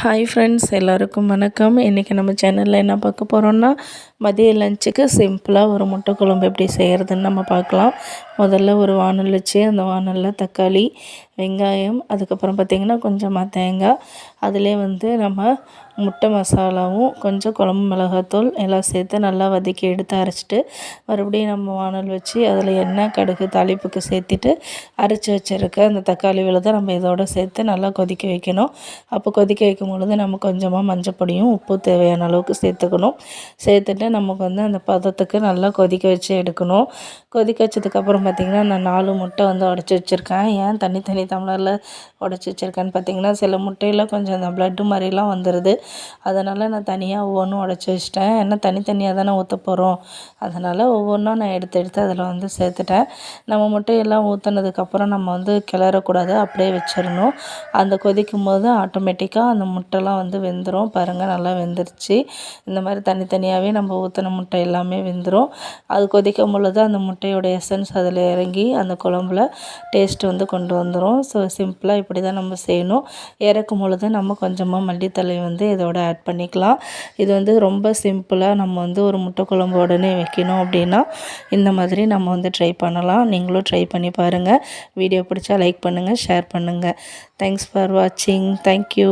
Hi friends எல்லாருக்கும் வணக்கம். இன்றைக்கி நம்ம சேனலில் என்ன பார்க்க போகிறோன்னா மதிய லஞ்சுக்கு சிம்பிளாக ஒரு முட்டை குழம்பு எப்படி செய்கிறதுன்னு நம்ம பார்க்கலாம். முதல்ல ஒரு வானல் வச்சு அந்த வானலில் தக்காளி வெங்காயம் அதுக்கப்புறம் பார்த்திங்கன்னா கொஞ்சமாக தேங்காய். அதிலே வந்து நம்ம முட்டை மசாலாவும் கொஞ்சம் குழம்பு மிளகாத்தூள் எல்லாம் சேர்த்து நல்லா வதக்கி எடுத்து அரைச்சிட்டு மறுபடியும் நம்ம வானல் வச்சு அதில் எண்ணெய் கடுகு தாளிப்புக்கு சேர்த்துட்டு அரைச்சி வச்சுருக்க அந்த தக்காளி விழுதை நம்ம இதோட சேர்த்து நல்லா கொதிக்க வைக்கணும். அப்போ கொதிக்க வைக்கும் பொழுது நம்ம கொஞ்சமாக மஞ்சள் பொடியும் உப்பு தேவையான அளவுக்கு சேர்த்துக்கணும். சேர்த்துட்டு நமக்கு வந்து அந்த பதத்துக்கு நல்லா கொதிக்க வச்சு எடுக்கணும். கொதிக்க வச்சதுக்கப்புறம் பார்த்திங்கன்னா நான் நாலு முட்டை வந்து உடச்சி வச்சுருக்கேன். ஏன் தனி தனி தமிழரில் உடச்சி வச்சுருக்கேன்னு பார்த்திங்கன்னா சில முட்டையில் கொஞ்சம் அந்த ப்ளட்டு மாதிரிலாம் வந்துடுது அதனால் நான் தனியாக ஒவ்வொன்றும் உடச்சி வச்சிட்டேன். ஏன்னா தனித்தனியாக தானே ஊற்ற போகிறோம் அதனால் ஒவ்வொன்றா நான் எடுத்து எடுத்து அதில் வந்து சேர்த்துட்டேன். நம்ம முட்டையெல்லாம் ஊற்றுனதுக்கப்புறம் நம்ம வந்து கிளறக்கூடாது. அப்படியே வச்சிடணும். அந்த கொதிக்கும் போது ஆட்டோமேட்டிக்காக அந்த முட்டைலாம் வந்து வெந்துடும் பாருங்கள் நல்லா வெந்துருச்சு. இந்த மாதிரி தனித்தனியாகவே நம்ம ஊற்றின முட்டை எல்லாமே வெந்துடும் அது கொதிக்கும் பொழுது அந்த முட்டையோட எசன்ஸ் அதில் இறங்கி அந்த குழம்புல டேஸ்ட் வந்து கொண்டு வந்துடும் ஸோ சிம்பிளாக இப்படி தான் நம்ம செய்யணும். இறக்கும் பொழுது நம்ம கொஞ்சமாக மல்லித்தலை வந்து இதோட ஆட் பண்ணிக்கலாம். இது வந்து ரொம்ப சிம்பிளாக நம்ம வந்து ஒரு முட்டை குழம்பு உடனே வைக்கணும் அப்படின்னா இந்த மாதிரி நம்ம வந்து ட்ரை பண்ணலாம். நீங்களும் ட்ரை பண்ணி பாருங்கள் வீடியோ பிடிச்சா லைக் பண்ணுங்கள் ஷேர் பண்ணுங்கள் தேங்க்ஸ் ஃபார் வாட்சிங் தேங்க்யூ